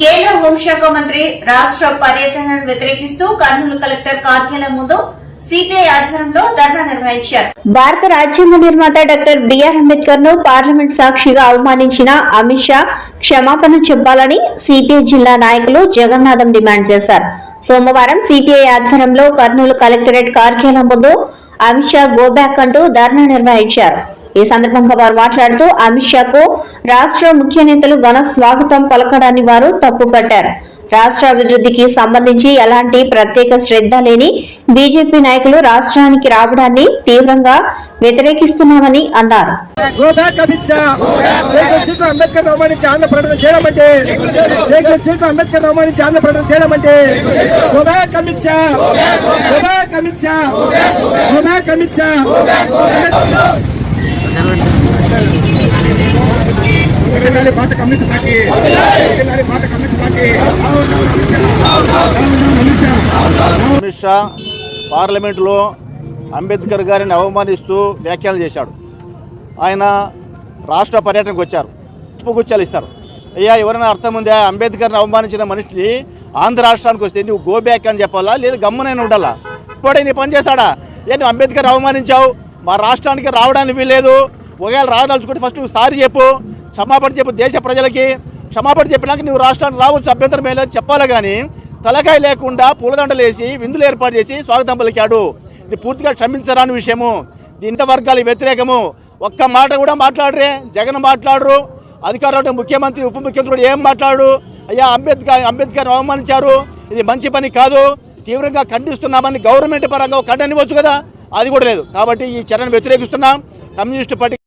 కేంద్ర హోంశాఖ మంత్రి రాష్ట్ర పర్యటనను వ్యతిరేకిస్తూ కర్నూలు కలెక్టర్ కార్యాలయం ముందు సిపిఐ నిర్వహించారు. భారత రాజ్యాంగ నిర్మాత డాక్టర్ బిఆర్ అంబేద్కర్ను పార్లమెంట్ సాక్షిగా అవమానించిన అమిత్ షా క్షమాపణ చెప్పాలని సిపిఐ జిల్లా నాయకులు జగన్నాథం డిమాండ్ చేశారు. సోమవారం సిపిఐ ఆధ్వర్యంలో కర్నూలు కలెక్టరేట్ కార్యాలయం ముందు అమిత్ షా గోబ్యాక్ అంటూ ధర్నా నిర్వహించారు. ఈ సందర్భంగా వారు మాట్లాడుతూ అమిత్ షాకు రాష్ట్ర ముఖ్య నేతలు ఘన స్వాగతం పలకడాన్ని వారు తప్పుపట్టారు. రాష్ట్ర అభివృద్ధికి సంబంధించి ఎలాంటి ప్రత్యేక శ్రద్ధ లేని బీజేపీ నాయకులు రాష్ట్రానికి రావడాన్ని తీవ్రంగా వ్యతిరేకిస్తున్నామని అన్నారు. గో బ్యాక్ అమిత్ షా జైలు సీటు అంబేద్కర్ అవమానించి ఆంధ్ర ప్రకటన చేయడమంటే జైలు సీటు అంబేద్కర్ అవమానించి ఆంధ్ర ప్రకటన చేయడమంటే go Amit Shah Amit Shah Amit Shah Telangana party communist party Telangana communist party Amit Shah పార్లమెంటులో అంబేద్కర్ గారిని అవమానిస్తూ వ్యాఖ్యలు చేశాడు. ఆయన రాష్ట్ర పర్యటనకు వచ్చారు. పుప్పుగుచ్చాలు ఇస్తారు. అయ్యా ఎవరైనా అర్థం ఉందా? అంబేద్కర్ని అవమానించిన మనిషిని ఆంధ్ర రాష్ట్రానికి వస్తే నువ్వు గో బ్యాక్ అని చెప్పాలా? లేదా గమ్మునైనా ఉండాలా? ఇప్పుడే నీ పని చేస్తాడా? ఏ నువ్వు అంబేద్కర్ అవమానించావు? మా రాష్ట్రానికి రావడానికి వీలేదు ఒకవేళ రాదలుచుకుంటే ఫస్ట్ నువ్వు సారి చెప్పు. క్షమాపణ చెప్పు దేశ ప్రజలకి క్షమాపణ చెప్పినాక నువ్వు రాష్ట్రానికి రావచ్చు అభ్యంతరం ఏం లేదు చెప్పాలి కానీ తలకాయ లేకుండా పూలదండలు వేసి విందులు ఏర్పాటు చేసి స్వాగతం పలికాడు. ఇది పూర్తిగా క్షమించరాని విషయము. దీంత వర్గాల వ్యతిరేకము. ఒక్క మాట కూడా మాట్లాడరే జగన్ మాట్లాడరు అధికారులు ముఖ్యమంత్రి ఉప ముఖ్యమంత్రి ఏం మాట్లాడు? అయ్యా అంబేద్కర్ అంబేద్కర్ అవమానించారు. ఇది మంచి పని కాదు. తీవ్రంగా ఖండిస్తున్నామని గవర్నమెంట్ పరంగా ఖండనివ్వచ్చు కదా? అది కూడా లేదు. కాబట్టి ఈ చర్యను వ్యతిరేకిస్తున్నాం. Communist party